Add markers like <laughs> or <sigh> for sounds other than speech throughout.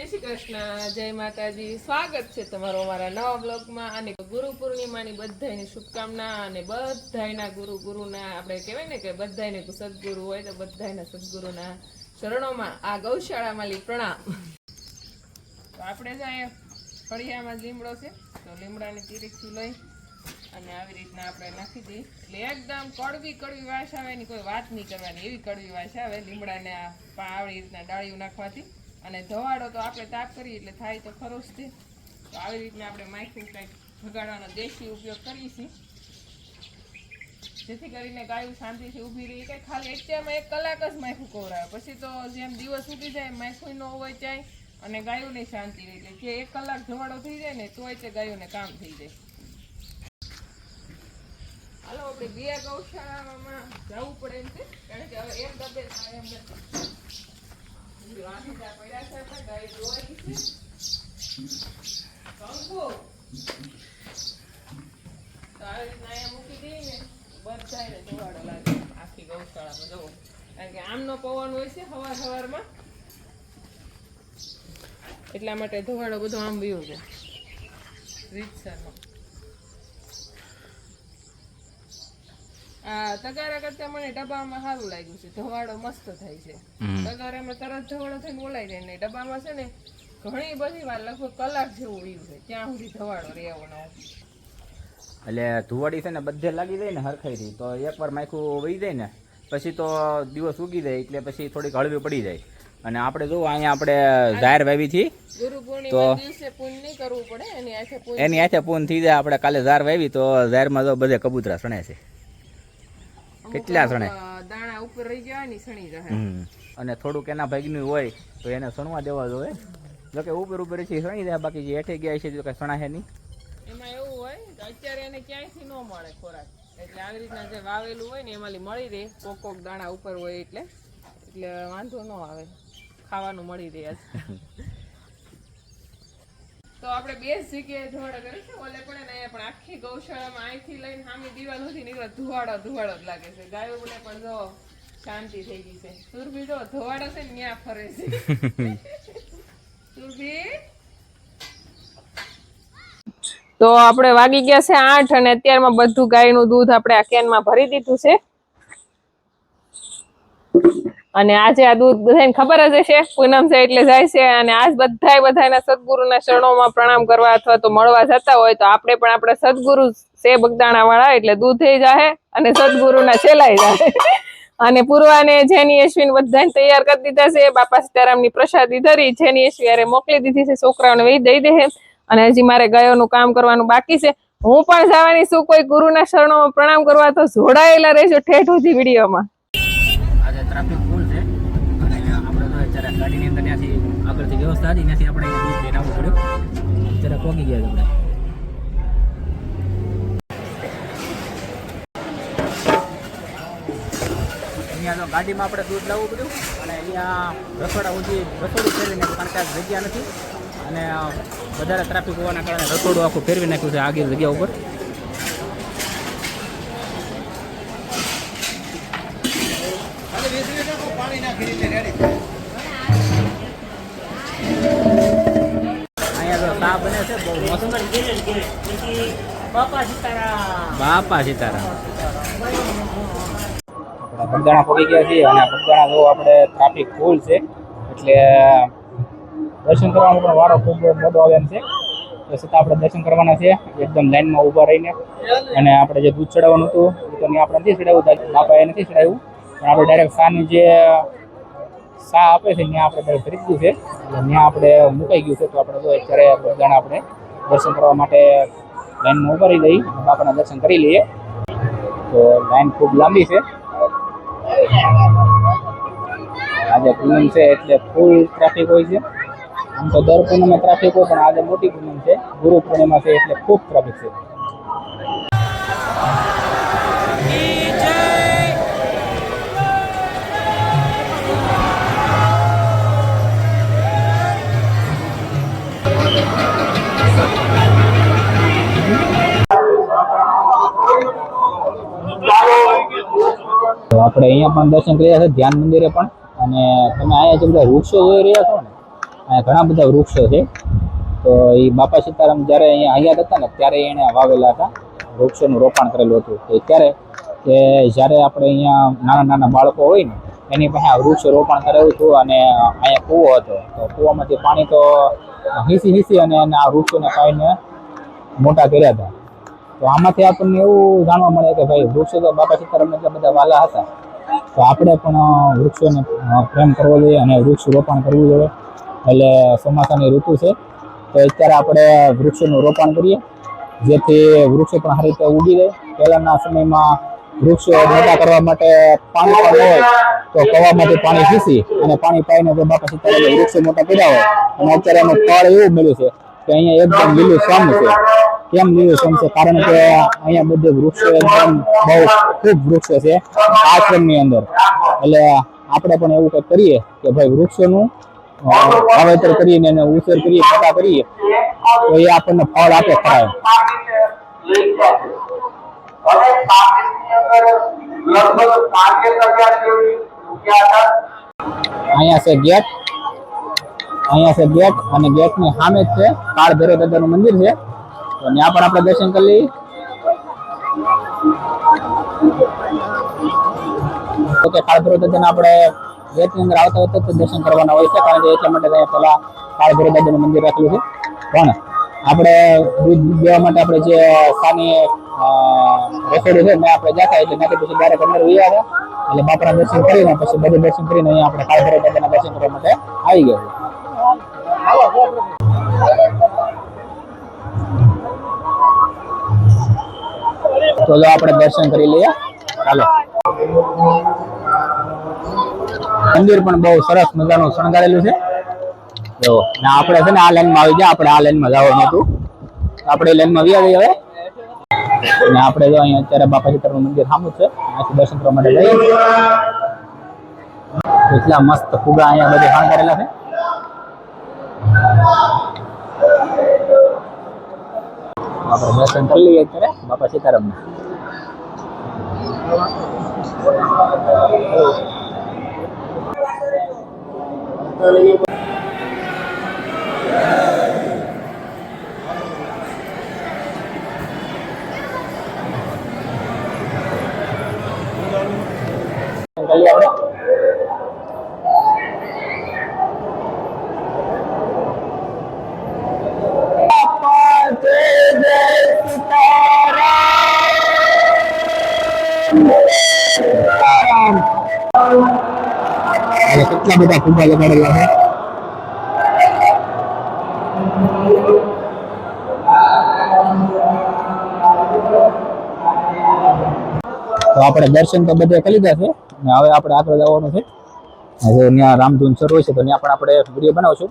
જય શ્રી કૃષ્ણ, જય માતાજી. સ્વાગત છે તમારું અમારા નવા બ્લોગમાં અને ગુરુ પૂર્ણિમાની બધાયની શુભકામના અને બધાયના ગુરુ ગુરુના, આપણે કહેવાય ને કે બધાને સદગુરુ હોય તો બધાયના સદગુરુના ચરણોમાં આ ગૌશાળામાં લી પ્રણામ. તો આપણે જો અહીંયા ફળિયામાં લીમડો છે, તો લીમડાની તીરીથી લઈ અને આવી રીતના આપણે નાખી દઈએ. એટલે એકદમ કડવી કડવી વાસ આવે એની કોઈ વાત નહીં કરવાની, એવી કડવી વાસ આવે લીમડાને આ પા- આવી રીતના ડાળીઓ નાખવાથી. અને ધવાડો તો આપણે તાપ કરીએ એટલે થાય તો ખરો જ તે. આવી રીતના આપણે માઇક્રો કંઈક ભગાડવાનો દેશી ઉપયોગ કરીએ છીએ. જેથી કરીને ગાયું શાંતિથી ઊભી રહી. કે ખાલી એકટામાં એક કલાક જ માયખું કોવરાવે પછી તો જેમ દિવસ ઉઠી જાય માયખું ન હોય જાય અને ગાયોને શાંતિ રહી. જાય જે એક કલાક ધવાડો થઈ જાય ને, તોય તે ગાયોને કામ થઈ જાય. હાલો, આપણે બે ગૌશાળામાં જવું પડે એમ છે કારણ કે હવે એમ દબે એમ નથી. આમનો પવન હોય છે સવાર સવારમાં એટલા માટે ધોવાડો બધો આમ વયો છે રીતસરનો આ તગારા કરતા મને ડબ્બામાં સારું લાગ્યું છે. ધવાડો મસ્ત થાય છે. તગારામાં તરત ધવાડો થઈને બોલાઈ જાય ને ડબ્બામાં છે ને ઘણી બધી વાર લગભગ કલાક જેવું રહ્યું છે ત્યાં સુધી ધવાડો રહેવો ન એટલે ધુવાડી છે ને બધે લાગી જાય ને હરખાઈથી તો એકવાર માખું વહી જાય ને પછી તો દિવસ ઉગી જાય એટલે પછી થોડીક હળવી પડી જાય. અને આપણે જો અહીંયા આપણે જાહેર વાવી થી પડે એની આખે પૂન થઈ જાય આપણે કાલે ઝાર વાવી તો ઝારમાં તો બધે કબૂતરા સણે છે. કેટલા સણે? દાણા ઉપર રહી જાય ને સણી જાય અને થોડુંક એના ભાગનું હોય તો એને સણવા દેવા જોઈએ. જોકે ઉપર ઉપર છે સણી જાય બાકી જે હેઠે ગયા છે તો કઈ સણાશે નહીં. એમાં એવું હોય કે અત્યારે એને ક્યાંયથી ન મળે ખોરાક. એટલે આવી રીતના જે વાવેલું હોય ને એમાંથી મળી રહે કોક કોક દાણા ઉપર હોય એટલે. એટલે વાંધો ન આવે. ખાવાનું મળી રહે જ. <laughs> તો આપણે બે જ જગ્યાએ ધુવાડો છે. ઓલે પણ ને પણ આખી ગૌશાળામાં અહીંથી લઈને સામી દિવાલ સુધી નીકળે. ધુવાડો ધુવાડો જ લાગે છે. ગાયોને પણ જો શાંતિ થઈ ગઈ છે. સુરભી જો ધોવાડો છે ને ત્યાં ફરે છે. <laughs> સુરભી? તો આપણે વાગી ગયા છે આઠ અને અત્યારમાં બધું ગાયનું દૂધ આપણે આ કેનમાં ભરી દીધું છે. અને આજે આ દૂધ બધાને ખબર જ હશે, પૂનમ છે એટલે જાય છે અને આજ બધાય બધાના સદગુરુના શરણોમાં પ્રણામ કરવા અથવા તો મળવા જતા હોય તો આપણે પણ આપણે સદગુરુ છે બગદાણા વાળા એટલે દૂધ થઈ જાય અને સદગુરુના છેલાઈ જાહે. અને પૂર્વાને જેની અશ્વિન બધાને તૈયાર કરી દીધા છે, બાપા સીતારામની પ્રસાદી ધરી જેની અશ્વિયારે મોકલી દીધી છે, છોકરાઓને વહી દઈ દે અને હજી મારે ગયોનું કામ કરવાનું બાકી છે. હું પણ જવાની છું, કોઈ ગુરુના શરણોમાં પ્રણામ કરવા તો જોડાયેલા રહેજો ઠેઠ સુધી વિડીયોમાં આજે ટ્રાફિક ફૂલ છે અને આપણે તો અત્યારે ગાડીની અંદર ત્યાંથી આગળથી વ્યવસ્થા હતી ત્યાંથી આપણે દૂધ આવવું પડ્યું. જરા પહોંચી ગયા આપણે અહીંયા તો ગાડીમાં આપણે દૂધ લાવવું પડ્યું અને અહીંયા રસોડા સુધી રસોડું ફેરવીને કારણ કે જગ્યા નથી. અને વધારે ટ્રાફિક હોવાના કારણે રસોડું આખું ફેરવી નાખ્યું છે આગળ જગ્યા ઉપર. બાપા સીતારામ. આપણા બગદાણા ગયા છીએ અને બગદાણા જો આપણે ટ્રાફિક ફૂલ છે, એટલે દર્શન કરવાનો પણ વારો ખૂબ મોટો આવે એમ છે. તો છતાં આપણે દર્શન કરવાના છે, એકદમ લાઈનમાં ઊભા રહીને. અને આપણે જે દૂધ ચડાવવાનું હતું તો આપણે નથી ચડાવ્યું બાપાએ નથી ચડાવ્યું. પણ આપણે ડાયરેક્ટ શાની જે શા આપે છે, ત્યાં આપણે ખરીદ્યું છે. ત્યાં આપણે મુકાઈ ગયું છે, તો આપણે જો અત્યારે બગદાણા આપણે દર્શન કરવા માટે લાઈનમાં ઊભા રહી જઈ બાપાના દર્શન કરી લઈએ. તો લાઈન ખૂબ લાંબી છે. આજે પૂનમ છે એટલે ફૂલ ટ્રાફિક હોય છે. આમ તો દર પૂનમે ટ્રાફિક હોય, પણ આજે મોટી પૂનમ છે. ગુરુ પૂર્ણિમા છે એટલે ખૂબ ટ્રાફિક છે. તો આપણે અહીંયા પણ દર્શન કર્યા છે, ધ્યાન મંદિરે પણ. અને તમે અહીંયા જે બધા વૃક્ષો જોઈ રહ્યા છો ને, અહીંયા ઘણા બધા વૃક્ષો છે. તો એ બાપા સીતારામ જ્યારે અહીંયા આવ્યા હતા ને, ત્યારે એણે વાવેલા હતા, વૃક્ષોનું રોપણ કરેલું હતું. તો ત્યારે કે જ્યારે આપણે અહીંયા નાના નાના બાળકો હોય ને, એની પાસે આ વૃક્ષ રોપણ કરેલું હતું અને અહીંયા કૂવો હતો. તો કૂવામાંથી પાણી તો હિસી હિસી અને આ વૃક્ષોને પાઈને મોટા કર્યા હતા. તો આમાંથી આપણને એવું જાણવા મળે કે ભાઈ વૃક્ષો તો બાપા સીતારામ એટલા બધા વાલા હતા. તો આપણે પણ વૃક્ષોને પ્રેમ કરવો જોઈએ અને વૃક્ષ રોપણ કરવું જોઈએ. એટલે ચોમાસાની ઋતુ છે. તો અત્યારે આપણે વૃક્ષોનું રોપણ કરીએ. જેથી વૃક્ષો પણ સારી રીતે ઉગી જાય. પહેલાંના સમયમાં વૃક્ષો મોટા કરવા માટે પાણી પણ હોય, તો કવામાંથી પાણી ખીસી અને પાણી પાઈને જો બાપા સીતારામે વૃક્ષો મોટા કર્યા હોય. અને અત્યારે એનું ફળ એવું મળ્યું છે કે અહીંયા એકદમ લીલું સમ છે. કેમ સમ છે કારણ કે અહીંયા બધે વૃક્ષો એકદમ બહુ ખૂબ વૃક્ષો છે આશ્રમની અંદર. એટલે આપણે પણ એવું કંઈક કરીએ કે ભાઈ વૃક્ષોનું વાવેતર કરીને એને ઉછેર કરીએ, મોટા કરીએ, તો એ આપણને ફળ આપે ખરા અહીંયા છે ગેટ. અહીંયા છે ગેટ અને ગેટની સામે જ છે કાળ ભૈરવ દાદાનું મંદિર છે. તો ત્યાં પણ આપણે દર્શન કરી લઈએ. તો કે કાળ ભૈરવ દાદાના આપણે ગેટની અંદર આવતા વખતે તો દર્શન કરવાના હોય છે, કારણ કે એટલા માટે અહીંયા પહેલા કાળ દાદાનું મંદિર રાખેલું છે. પણ આપણે દૂધ દેવા માટે આપણે જે સાની રસોડું છે ને આપણે જતા એટલે ત્યાંથી પછી ડાયરેક્ટ અંદર વહી આવે. એટલે બાપરા દર્શન કરીને, પછી બધું દર્શન કરીને અહીંયા આપણે કાળ દાદાના દર્શન કરવા માટે આવી ગયા તો આપણે દર્શન કરી લઈએ. ચાલો. મંદિર પણ બહુ સરસ મજાનું શણગારેલું છે. તો આપણે છે ને આ લાઈનમાં આવી ગયા. આપણે આ લાઈનમાં જવાનું હતું. આપણે લાઈનમાં આવી આવી હવે. અને આપણે જો અહીંયા અત્યારે બાપા સીતારામનું મંદિર સામું છે. અહીંયાથી દર્શન કરવા માટે જઈએ. એટલા મસ્ત ફુગા અહીંયા બધે શણગારેલા છે. આપણે દર્શન કરી લઈએ અત્યારે બાપા સીતારામના. કરી અને કેટલા બધા ફુગ્ગા છે તો આપણે દર્શન તો બધે કરી લીધા છે. અને હવે આપણે આગળ જવાનું છે. હવે ત્યાં રામધૂન શરૂ હોય છે, તો ત્યાં પણ આપણે વીડિયો બનાવશું.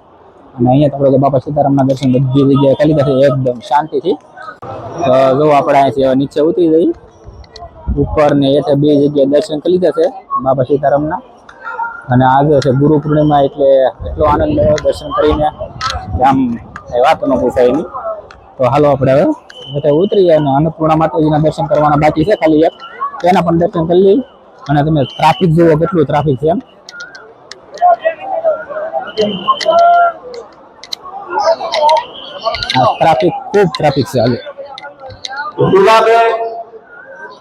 અને અહીંયા તો આપણે બાપા સીતારામના દર્શન બધી જગ્યાએ કરી લીધા છે, એકદમ શાંતિથી. તો જો આપણે અહીંથી નીચે ઉતરી જઈ ઉપર ને એટલે બે જગ્યાએ દર્શન કરી લીધા છે, બાપા સીતારામના. અને આજે છે ગુરુ પૂર્ણિમા એટલે એટલો આનંદ મળ્યો દર્શન કરીને આમ કઈ વાત ન પૂછાય એની. તો હાલો આપણે હવે હેઠે ઉતરીએ અને અન્નપૂર્ણા માતાજીના દર્શન કરવાના બાકી છે ખાલી એક. તેના પણ દર્શન કરી લઈ અને તમે ટ્રાફિક જુઓ કેટલું ટ્રાફિક છે એમ. ટ્રાફિક ખૂબ ટ્રાફિક છે દુલાબેન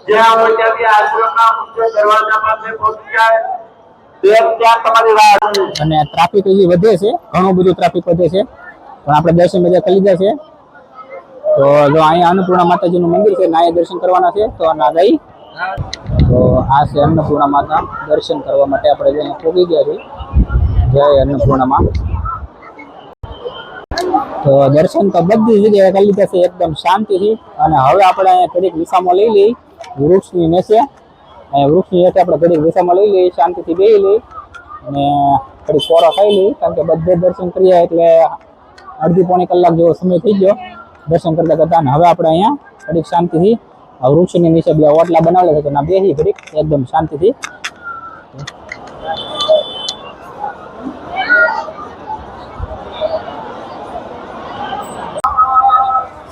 જ્યાં હોય ત્યાંથી આશ્રમના મુખ્ય દરવાજા પાસે પહોંચી જાય. અને ટ્રાફિક હજી વધે છે, ઘણું બધું ટ્રાફિક વધે છે. પણ આપણે દર્શન બધા કરી લીધા છે. તો જો અહીંયા અન્નપૂર્ણા માતાજીનું મંદિર છે અહીંયા દર્શન કરવાના છે, તો ના ગઈ. તો આ છે અન્નપૂર્ણા માતા, દર્શન કરવા માટે આપણે જે અહીંયા ગયા છીએ. જય અન્નપૂર્ણામાં. તો દર્શન તો બધી જગ્યાએ કરી લીધા છે, એકદમ શાંતિથી. અને હવે આપણે અહીંયા થોડીક વિસામો લઈ લઈ, વૃક્ષની નીચે અહીંયા વૃક્ષની હેઠે આપણે ઘડીક વિસામો લઈ લઈ શાંતિથી બેસી લઈ અને થોડી કોરો ખાઈ લઈ કારણ કે બધે દર્શન કર્યા એટલે અડધી પોણી કલાક જેવો સમય થઈ ગયો દર્શન કરતા કરતા. અને હવે આપણે અહીંયા ઘડીક શાંતિથી, આ વૃક્ષની નીચે બે ઓટલા બનાવેલા છે. તો ના બેસી ઘડીક એકદમ શાંતિથી.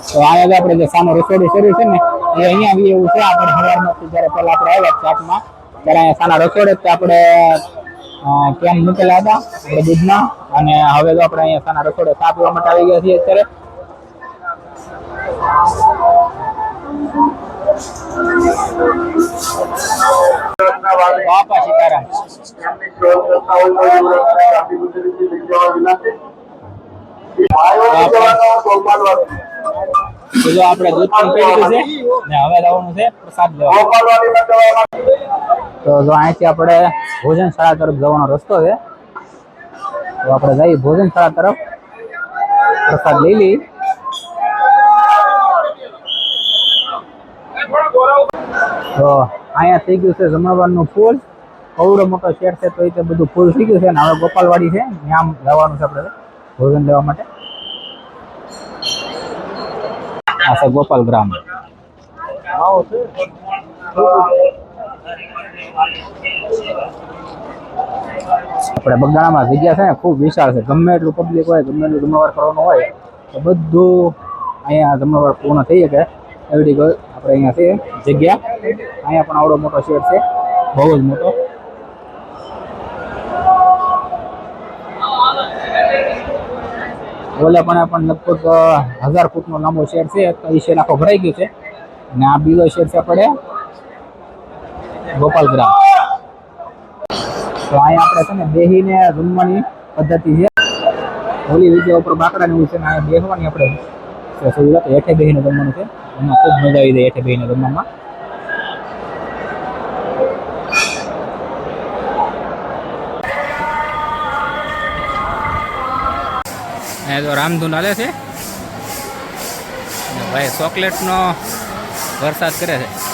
તો અહીંયા આપણે જે સામે રસોડું શરૂ છે ને એ અહીંયા બી એવું છે, આપણે સવારમાંથી જ્યારે પહેલા આપણે આવ્યા ચાટમાં ત્યારે અહીંયા સાના રસોડે આપણે કેમ મૂકેલા હતા, આપણે દૂધના, અને હવે તો આપણે અહીંયા સાના રસોડે ચા પીવા માટે આવી ગયા છીએ અત્યારે. સીતારામ. તો લઈ જો આપણે દૂધ પણ પી લીધું છે ને હવે જવાનું છે પ્રસાદ લેવા તો જો અહીંથી આપણે ભોજનશાળા તરફ જવાનો રસ્તો છે. તો આપણે જઈએ ભોજનશાળા તરફ. પ્રસાદ લઈ લઈએ. તો અહીંયા થઈ ગયું છે જમણવારનું ફૂલ. કવડો મોટો શેર છે તો એ બધું ફૂલ થઈ ગયું છે અને હવે ગોપાલવાડી છે ત્યાં જવાનું છે આપણે ભોજન લેવા માટે. આ છે ગોપાલ ગ્રામ આપણે બગદાણામાં જગ્યા છે ને, ખૂબ વિશાળ છે. ગમે એટલું પબ્લિક હોય, ગમે એટલું જમણવાર કરવાનું હોય, તો બધું અહીંયા જમણવાર પૂર્ણ થઈ શકે. એવી રીતે આપણે અહીંયા છે જગ્યા. અહીંયા પણ આવડો મોટો શેડ છે. બહુ જ મોટો. ઓલે પણ લગભગ હજાર ફૂટનો લાંબો શેડ છે, તો એ શેડ આખો ભરાઈ ગયો છે. અને આ બીજો શેડ છે આપણે ગોપાલ ગ્રામ તો અહીંયા આપણે છે ને બેહીને જમવાની પદ્ધતિ છે. હોલી વિદ્યા ઉપર બાકડા એવું છે ને બેસવાની આપણે સુવિધા તો હેઠે બેહીને જમવાનું છે. એમાં ખૂબ મજા આવી જાય હેઠે બેહીને જમવામાં. અહીંયા તો રામધૂન હાલે છે. ભાઈ ચોકલેટનો વરસાદ કરે છે.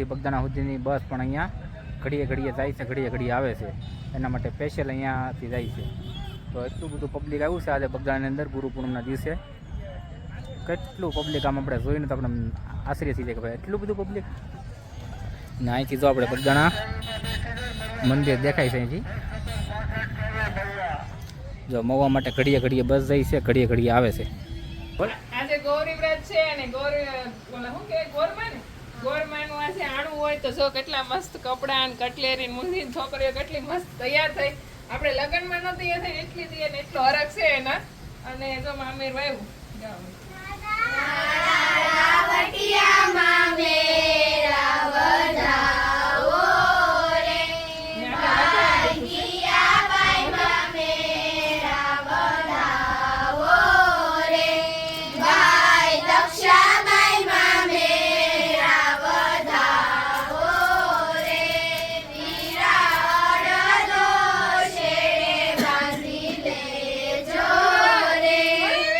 મહુવાથી બગદાણા સુધીની બસ પણ અહીંયા ઘડીએ ઘડીએ જાય છે, ઘડીએ ઘડીએ આવે છે. એના માટે સ્પેશિયલ અહીંયાથી જાય છે. તો એટલું બધું પબ્લિક આવ્યું છે આજે બગદાણાની અંદર, ગુરુ પૂનમના દિવસે. કેટલું પબ્લિક આમ આપણે જોઈને તો આપણે આશ્ચર્ય થઈ જાય કે ભાઈ, એટલું બધું પબ્લિક ને અહીંથી જો આપણે બગદાણા મંદિર દેખાય છે અહીંથી. જો મવા માટે ઘડીએ ઘડીએ બસ જાય છે, ઘડીએ ઘડીએ આવે છે. બોલ આજે ગૌરી વ્રત છે અને ગૌરી શું કે ગોરમા ગોરમાનું આજે આણું હોય તો જો કેટલા મસ્ત કપડાં ને કટલેરી ને છોકરીઓ કેટલી મસ્ત તૈયાર થઈ. આપણે લગ્નમાં ન તૈયાર થઈ એટલી ને એટલો હરખ છે એના. અને જો મામીર વાયું.